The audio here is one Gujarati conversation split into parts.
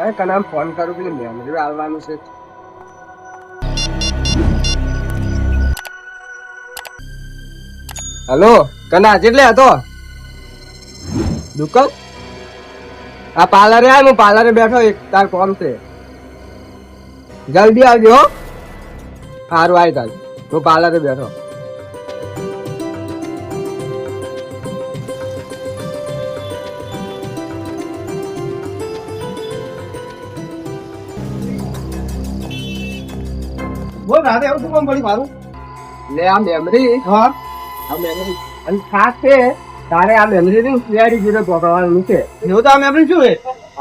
કઈ કનામ ફોન કરું પેલી મેમરી આવવાનું છે. હલો, કના જેટલે હતો? દુકાન? આ પાર્લરે આવ હું પાર્લરે બેઠો, એક તાર કોમ છે. જલ્દી આવજો હો. સારું આવી તાર. હું પાર્લરે બેઠો. બોલ રાતે એવું શું કામ પડ્યું મારું? લે આ મેમરી હા. આ મેમરી અને ખાસ છે તારે આ મેમરી ની જોડે પકડવાનું છે. એવું તો આ મેમરી શું છે?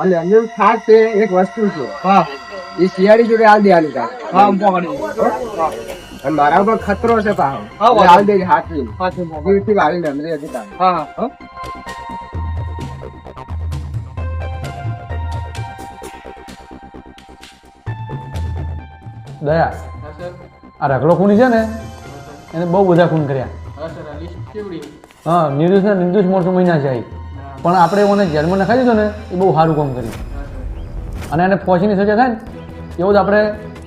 અને અંદર ખાસ છે એક વસ્તુ છે. હા. એ સીઆઈડી જોડે હાલ દેવાની તારે. હા હું પકડી અને મારા ઉપર ખતરો છે પાછો. હા, એટલે હાલ વાળી મેમરી હતી તારે. હા. હા? દયા. આ રગડો ખૂની છે ને એને બહુ બધા ખૂન કર્યા. હા નિર્દોષ ને નિર્દોષ માણસો મહિના છે. પણ આપણે મને જેલમાં નખાઈ દીધો ને એ બહુ સારું કામ કર્યું. અને એને ફોસીની સજા થાય ને એવું જ આપણે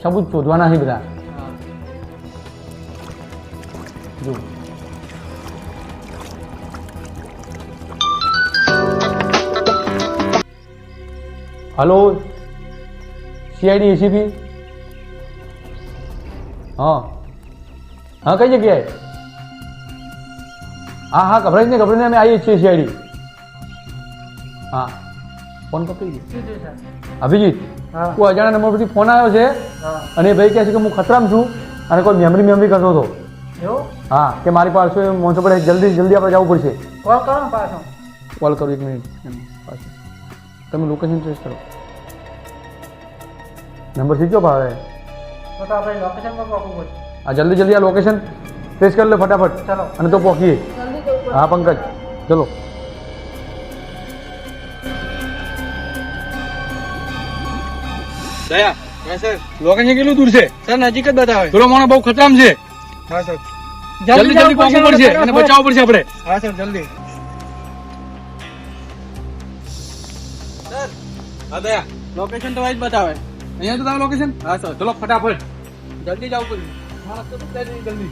સબૂત શોધવાના છે બધા. જો હલો સીઆઈડી એસીપી હા. હા કઈ જગ્યાએ? હા હા ગભરાઈ જ નહીં ગભરાઈને અમે આવીએ છીએ શિયાળી હા. ફોન પકડી ગયો અભિજીત હું. કોઈ અજાણ્યા નંબર પરથી ફોન આવ્યો છે અને ભાઈ કહે છે કે હું ખતરામાં છું અને કોઈ મેમરી મેમરી કરતો હતો. હા કે મારી પાસે મોનસો પડે જલ્દી જલ્દી આપણે જવું પડશે. કોલ કરો ને પાછો. કોલ કરો એક મિનિટ પાછો. તમે લોકેશન ટ્રેસ કરો. નંબર સીધો ભાવે? તો તો આપણે લોકેશન પર પહોંચવું પડશે આ જલ્દી જલ્દી આ લોકેશન ફેસ કરી લે ફટાફટ. ચલો. અને તો પહોંચીએ હા પંકજ. ચલો. દયા લોકેશન કેટલું દૂર છે? સર નજીક જ બતાવે પેલો માણસ બહુ ખતરામ છે. હા સર. જલ્દી જલ્દી પહોંચવું પડશે. અને બચાવવું પડશે આપણે. હા સર જલ્દી. હા દયા. લોકેશન તો જ બતાવે. અહીંયા તો તારું લોકેશન હા સર ચલો ફટાફટ. જલ્દી જવું પડશે જલ્દી.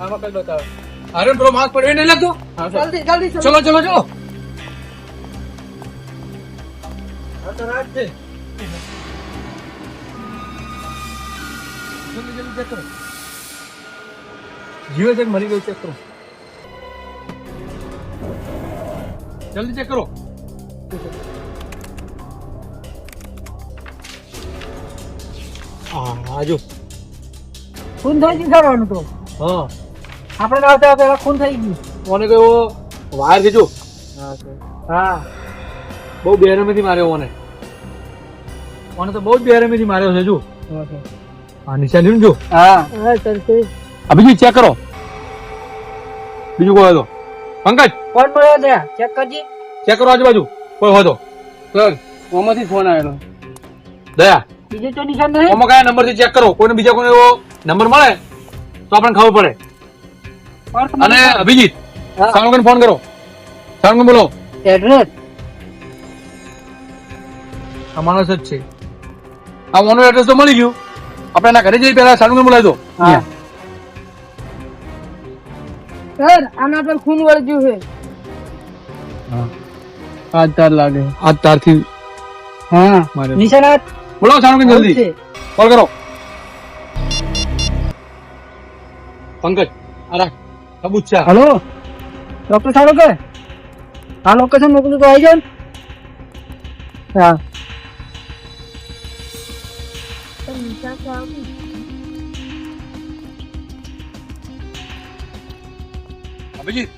આમાં કઈ બતાવે અરે પેલો માસ્ક પડ્યો નહીં લાગતો જલ્દી જલ્દી ચલો ચલો ચલો. હા છે. જલ્દી જલ્દી ચેક કરો. જીવે છે મરી ગયું ચેક કરો. જલ્દી ચેક કરો. આજો. ખૂન થઈ ગયું સર તો. હા. આપણે આવતા પેલા ખૂન થઈ ગયું. મને કયો વાયર ખેંચો હા બહુ બેરમેથી માર્યો મને મને તો બહુ જ બેરમેથી માર્યો છે જો. હા નિશાન જો. હા. હા સરસે આ બીજું ચેક કરો. બીજું કોઈ હતો પંકજ કોણ મળ્યો ત્યાં ચેક કરજી. ચેક કરો આજુબાજુ. કોઈ હતો સર ઓમાંથી ફોન આવેલો. દયા. બીજું તો નિશાન નહીં ઓમાં કયા નંબરથી ચેક કરો. કોઈને બીજા કોઈને એવો નંબર મળે તો આપણને ખબર પડે. અને અભિજીત સાણુકન ફોન કરો. સાણુકન બોલો. એડ્રેસ માણસ જ છે. આ ઓનો એડ્રેસ તો મળી ગયું. આપણે એના ઘરે જઈ પહેલા સાણુકન બોલાવી દો. હા. સર આના પર ખૂન વળગ્યું છે. આ તાર લાગે. આ તારથી હા. મારે. નિશાન બોલાવો સાણુકન જલ્દી? કોલ કરો. પંકજ આ રાખ. સબૂત છે. હલો? ડોક્ટર કે આ લોકેશન મોકલું તો આવી જાય હા. અભિજીત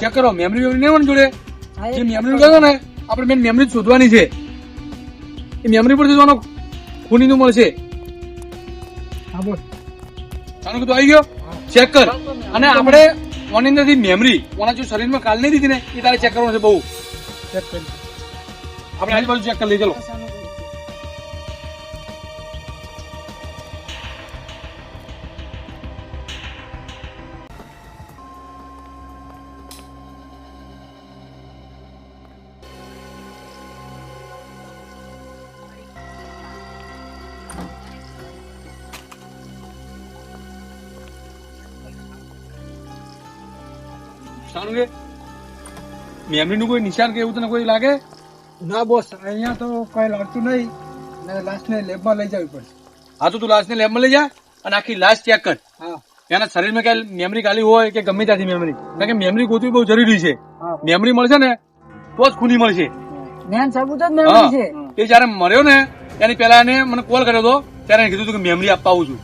ચેક કરો મેમરી મેમરી નહીં જોડે? જે મેમરી કહો ને આપણે મેન મેમરી શોધવાની છે. એ મેમરી પર જોવાનો ખૂની નું મળશે હા બોલ. ચાલો કીધું આવી ગયો? ચેક કર. અને આપણે ઓની અંદરથી મેમરી ઓના જો શરીરમાં કાલ નહીં દીધી ને એ તારે ચેક કરવાનું છે બહુ. ચેક કરી. આપણે આજુબાજુ ચેક કરી લઈ ચલો. સારું કે મેમરીનું કોઈ નિશાન કે એવું તને કોઈ લાગે? ના બોસ અહીંયા તો કઈ લાગતું નહીં. ને લાસ્ટ ને લેબમાં લઈ જવી પડશે. હા તો તું લાશને લેબમાં લઈ જા અને આખી લાશ ચેક કર. હા. એના શરીરમાં ક્યાંય મેમરી ખાલી હોય કે ગમે ત્યાંથી મેમરી કારણ કે મેમરી ગોતવી બહુ જરૂરી છે. મેમરી મળશે ને તો જ ખૂની મળશે. જ્ઞાન સબૂત જ મેમરી છે. એ જયારે મર્યો ને એની પહેલા એને મને કોલ કર્યો હતો ત્યારે એને કીધું હતું કે મેમરી આપવા આવું છું.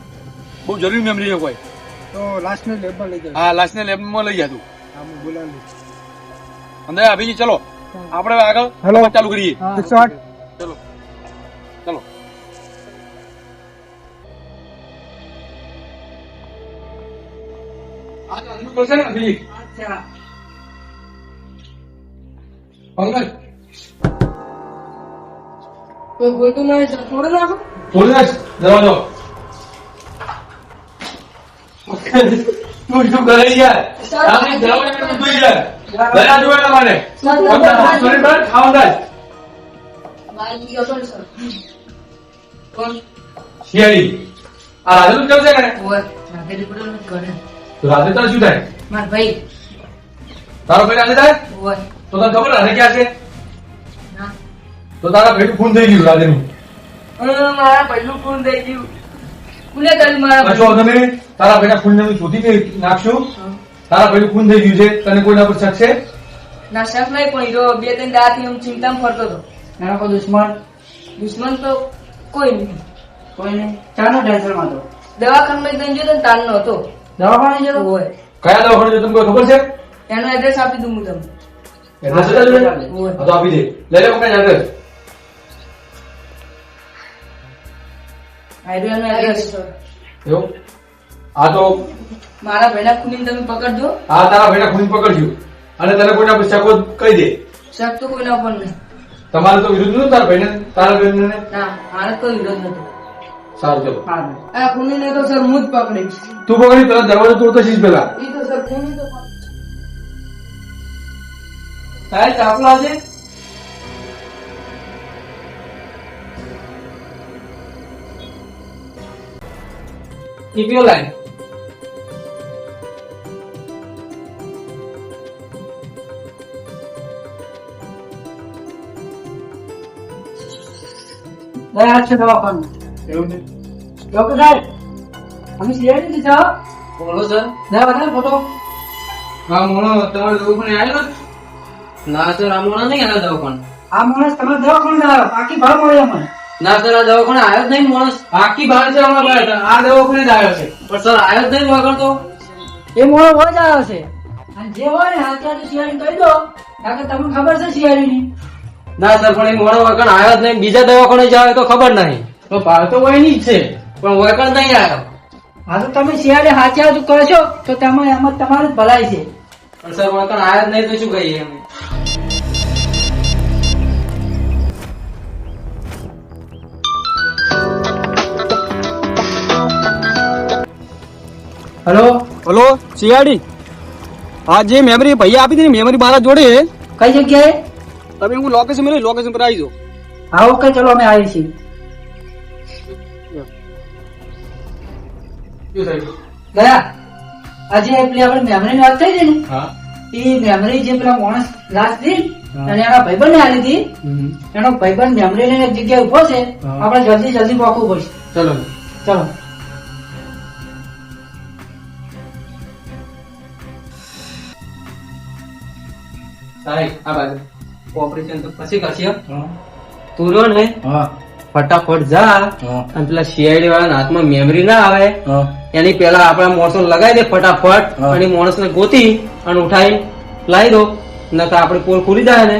બહુ જરૂરી મેમરી છે કોઈ. તો લાસ્ટ ને લેબમાં લઈ જાય હા લેબ લેબમાં લઈ જા તું. હા હું બોલાવી અંદર અભિજી ચલો. આપણે આગળ હેલો. ચાલુ કરીએ. એકસો આઠ. ચલો. ચલો. જ. દરવાજો તું શું કરે યાર આપણે દરવાજો તું યાર દયા જોવે ના માને સોરી બસ, ખાવા દે. બાઈ ગયો તો સર કોણ? શિયાળી આ રાજુ છે ઓય ને કરે તો શું થાય? માર ભાઈ. તારો ભાઈ રાધે થાય? ઓય. તો તને ખબર રાધે ક્યાં છે? ના. તો તારા ભાઈ ફોન થઈ ગયું હમ, મારા પહેલું ફોન થઈ ગયું. કુલે કર્યું મારા વાંધો નહીં તારા ભાઈના ખૂન ને શોધી નાખશું. તારા ભાઈનું ખૂન થઈ ગયું છે તને કોઈના પર શક છે? ના શક નહીં પણ હીરો બે ત્રણ દાથી હું ચિંતામાં ફરતો હતો. એના કોઈ દુશ્મન? દુશ્મન તો કોઈ નહીં. કોઈ નહીં? ચાનો ટેન્શનમાં હતો? દવાખાનામાં તને જોયો તો તાલનો હતો. દવાખાને જતો હોય. કયા દવાખાને તમને કોઈ ખબર છે? એનો એડ્રેસ આપી દઉં હું તમને. એડ્રેસ તો આપી દે. લઈ લે પકડ એડ્રેસ આયરો નો એડ્રેસ એવું? આ તો મારા ભેડા ખૂનીને તમે પકડજો. હા તારા ભેડા ખૂન પકડજો. અને તને કોઈના શક તો કહી દે. શક તો કોઈના પણ નહીં. તમારે તો વિરુદ્ધ નતું તારા ભાઈને તારા ભાઈને ના મારે કોઈ વિરોધ નતો સારું ચલો. આ ખૂનીને તો સર હું જ પકડીશ. તું પકડી પેલા દરવાજો તોડતો છીસ પેલા એ તો સર ખૂની તો સાહેબ ચાપલો આજે? TPO line. આ છે દવાખાનું. એવું ને? ડોક્ટર સાહેબ અમે સીઆઈડી થી જાઓ બોલો સર. ના બતાવો ફોટો હા મોણો તમારે દવાખાને આવ્યો ના સર આ મોણો નહીં આવ્યો દવાખાને. આ માણસ તમે દવાખાને લાવો બાકી ભાવ મળ્યો મને ના સર આ દવાખાને આવ્યો જ નહીં માણસ. બાકી ભાવ છે અમારા પાસે. આ દવાખાને જ આવ્યો છે. પણ સર આવ્યો જ નહીં વગર તો? એ મોણો હોય જ આવ્યો છે. અને જે હોય ને અત્યારે સીઆઈડી કહી દો. કારણ કે તમને ખબર છે સીઆઈડી ની ના સર પણ એ મોડો વગર આવ્યો જ નહીં. બીજા દવાખાને જાવ તો ખબર નહીં. તો તો કોઈ નહીં જ છે. પણ વગર નહીં આવ્યો. હા તો તમે શિયાળે હાચા જ કરશો તો તેમાં એમાં તમારું ભલાઈ છે. પણ સર વગર આવ્યો જ નહીં તો શું કહીએ અમે? હલો? હલો શિયાળી? હા જે મેમરી ભાઈ આપી હતી મેમરી મારા જોડે. કઈ જગ્યાએ? તમે હું લોકેશન મેળવી લોકેશન પર આવી જાઓ. હા ઓકે ચલો અમે આવીએ છીએ. ગયા? આજે પેલી આપણે મેમરી વાત થઈ હતી ને? એ મેમરી જે પેલા માણસ લાસ્ટ હતી અને એના ભાઈબંધ ને આલી હતી. એનો ભાઈબંધ મેમરી લઈને એક જગ્યાએ ઊભો છે. આપણે જલ્દી જલ્દી પહોંચવું પડશે. ચલો. ચલો. સાહેબ આ બાજુ. ઓપરેશન તો પછી કરશે. તું રહ્યો ને ફટાફટ જા. અને પેલા સીઆઈડી વાળાના હાથમાં મેમરી ના આવે. એની પેલા આપણા માણસો લગાવી દે ફટાફટ. અને માણસ ને ગોતી અને ઉઠાઈ લાવી દો. નકર આપડે પોલ ખુલી જાય ને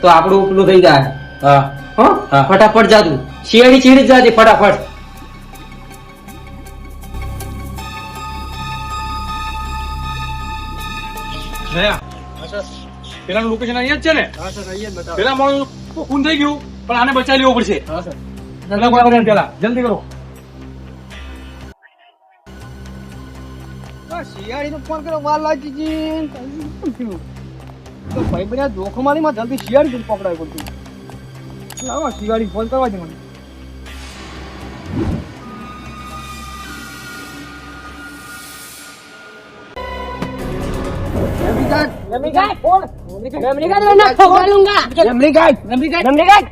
તો આપણું ઉપલું થઈ જાય. હા. ફટાફટ જાદુ શિયાળી ચીડી જાજે ફટાફટ. પેલાનું લોકેશન અહીંયા જ છે ને? હા સર અહીંયા જ બતાવો. પેલા માણસ ખૂન થઈ ગયું પણ આને બચાવી લેવો પડશે. હા સર. પેલા પેલા. જલ્દી કરો. શિયાળી નો ફોન કર્યો વાર લાગી તો ભાઈ બધા જોખમાલી માં જલ્દી શિયાળી પકડાય પડતું લાવો શિયાળી ફોન કરવા દે મને.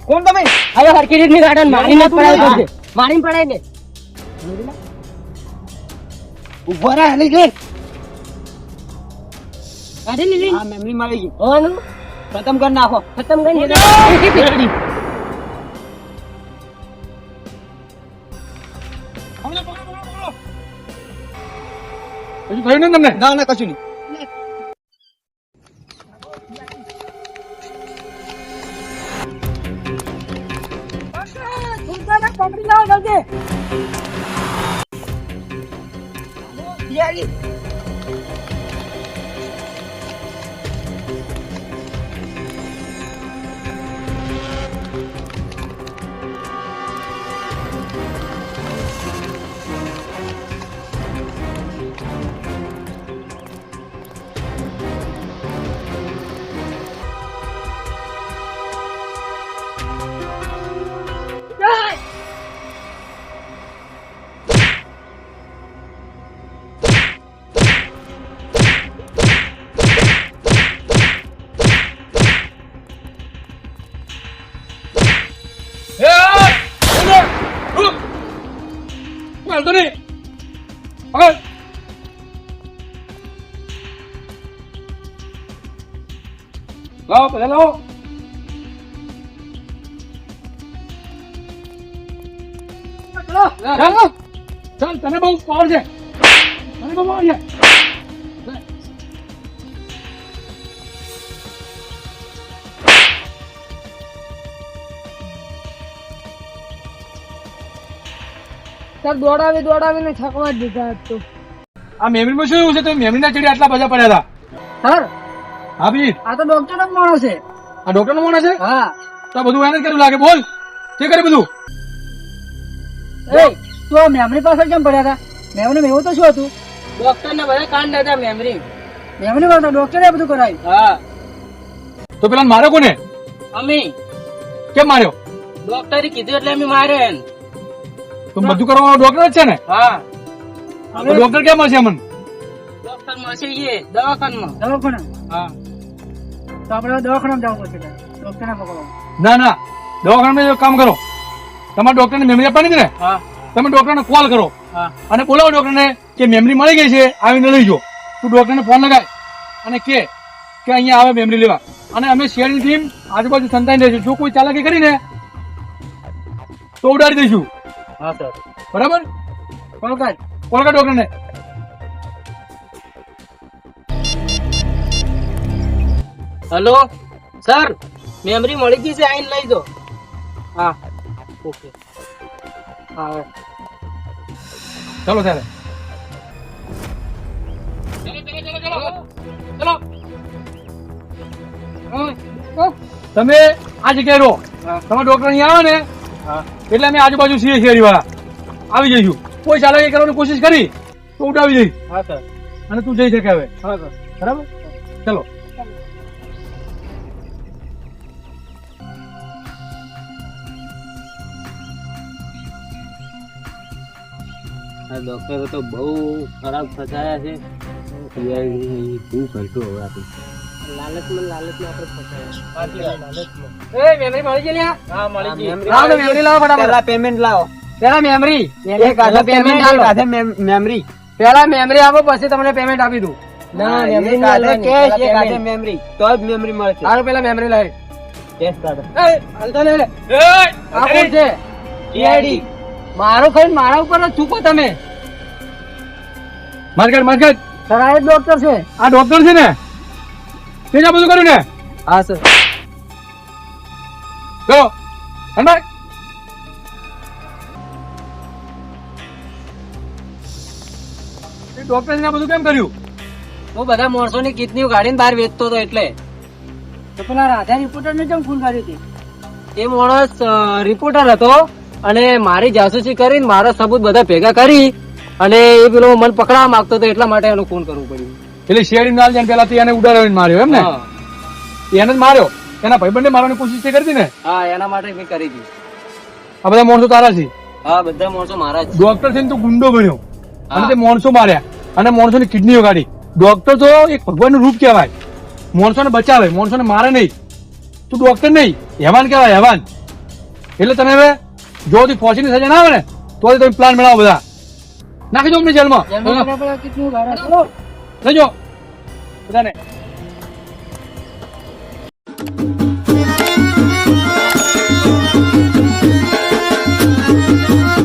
કોણ? તમે? હવે હરકી રીતની ગાર્ડન મારીને પડાવી મારીને પડાવી દે. ઊભો રહે હલી ગઈ. કાઢી લીધી? હા મેમરી મળી ગઈ. હોવાનું? ખતમ કરી નાખો. ખતમ કરી નાખો હજુ થયું ને તમને? ના ના કશું નહીં. હાલતો લાવો બધા લાવો ચાલ તને બહુ પાવર છે તને બહુ પાવર છે સર દોડાવી દોડાવીને છકવા જ દીધા તો. આ મેમરીમાં શું એવું છે? તો મેમરીના ચડી આટલા બધા પડ્યા હતા. સર હા ભાઈ. આ તો ડોક્ટર જ માણસ છે. આ ડોક્ટર નો માણસ છે? હા. તો બધું એને કર્યું લાગે. બોલ. તે કરે બધું? એ તું આ મેમરી પાછળ કેમ પડ્યા હતા? મેમરી એવું તો શું હતું? ડોક્ટર ને બધા કાંડ હતા મેમરી મેમરી વાળા ડોક્ટરે બધું કરાયું. હા. તો પેલા માર્યો કોને? અમે. કેમ માર્યો? ડોક્ટરે કીધું એટલે અમે માર્યો એમ. તો બધું કરવાનો ડોક્ટર જ છે ને? હા. ડોક્ટર કેમ હશે અમને? ડોક્ટર મળશે એ દવાખાનામાં. દવાખાના હા. તો આપણે દવાખાનામાં જવું પડશે ડોક્ટરને પકડવા ના ના દવાખાનામાં કામ કરો. તમારા ડોક્ટરને મેમરી આપવાની છે ને? હા. તમે ડોક્ટરને કોલ કરો. અને બોલાવો ડોક્ટરને કે મેમરી મળી ગઈ છે આવીને લઈ જો. તું ડોક્ટરને ફોન લગાય અને કે કે અહીંયા આવે મેમરી લેવા. અને અમે શેરની ટીમ આજુબાજુ સંતાઈ દઈશું જો કોઈ ચાલાકી કરીને તો ઉડાડી દઈશું. હા સર. બરાબર? કોલ કર. કોલ કર ડોક્ટરને હેલો? સર મેમરી મળી ગઈ છે આઈને લઈ દો હા ઓકે. હા. ચાલો ત્યારે ચલો તમે આ જગ્યાએ રહો. તમે ડોક્ટર અહીંયા આવે ને એટલે અમે આજુબાજુ છીએ શેરી વાળા આવી જઈશું. કોઈ ચાલે કરવાની કોશિશ કરી તો ઉડાવી જઈશ. હા સર. અને તું જઈ શકે હવે. હા સર. બરાબર? ચલો. ડોક્ટરો તો બહુ ખરાબ ફસાયા છે. શું કરશું હવે આપણે? લાલચમાં લાલચમાં આપણે ફસાયા મેમરી લ્યા? હા મળી લાવો ફટાફટ. પેમેન્ટ લાવો. પેલા મેમરી એક પેમેન્ટ આલો. મેમરી પેલા મેમરી આપો પછી તમને પેમેન્ટ આપી દઉં. ના મેમરી એક તો જ મેમરી મળશે. સારું પેલા મેમરી લાવી. કેશ કાઢો. એ હાલતા લે આ કોણ છે. મારો ખાઈ મારા ઉપર ચૂકો તમે. Market market. સર આ ડોક્ટર છે. આ ડોક્ટર છે ને? તે જ બધું કર્યું ને? હા સર ચલો ધનભાઈ ડોક્ટર ને બધું કેમ કર્યું? હું બધા માણસો ની કિડની ગાડીને બહાર વેચતો હતો એટલે. તો પેલા રાધા રિપોર્ટર ને કેમ ફોન કર્યો હતી એ માણસ રિપોર્ટર હતો. અને મારી જાસૂસી કરીને મારા સબૂત બધા ભેગા કરી અને એ પેલો મન પકડવા માંગતો હતો એટલા માટે એનું ફોન કરવું પડ્યું. એટલે શેરી નાલ જાય પેલા એને ઉડાડીને માર્યો એમ ને એને જ માર્યો? એના ભાઈબંધને મારવાની કોશિશ કરી હતી ને? હા એના માટે મેં કરી હતી. આ બધા માણસો તારા છે? હા બધા માણસો મારા છે. ડોક્ટર છે ને તું ગુંડો બન્યો. અને તે માણસો માર્યા. અને માણસોની કિડનીઓ કાઢી ડોક્ટર તો એક ભગવાનનું રૂપ કહેવાય. માણસોને બચાવે માણસોને મારે નહીં. તું ડોક્ટર નહીં હેવાન કહેવાય હેવાન. એટલે તને હવે જો તું ફોસીની સજા ના આવે ને તો તમે પ્લાન બનાવો બધા. નાખી દો અમને જેલમાં. લઈ બધાને.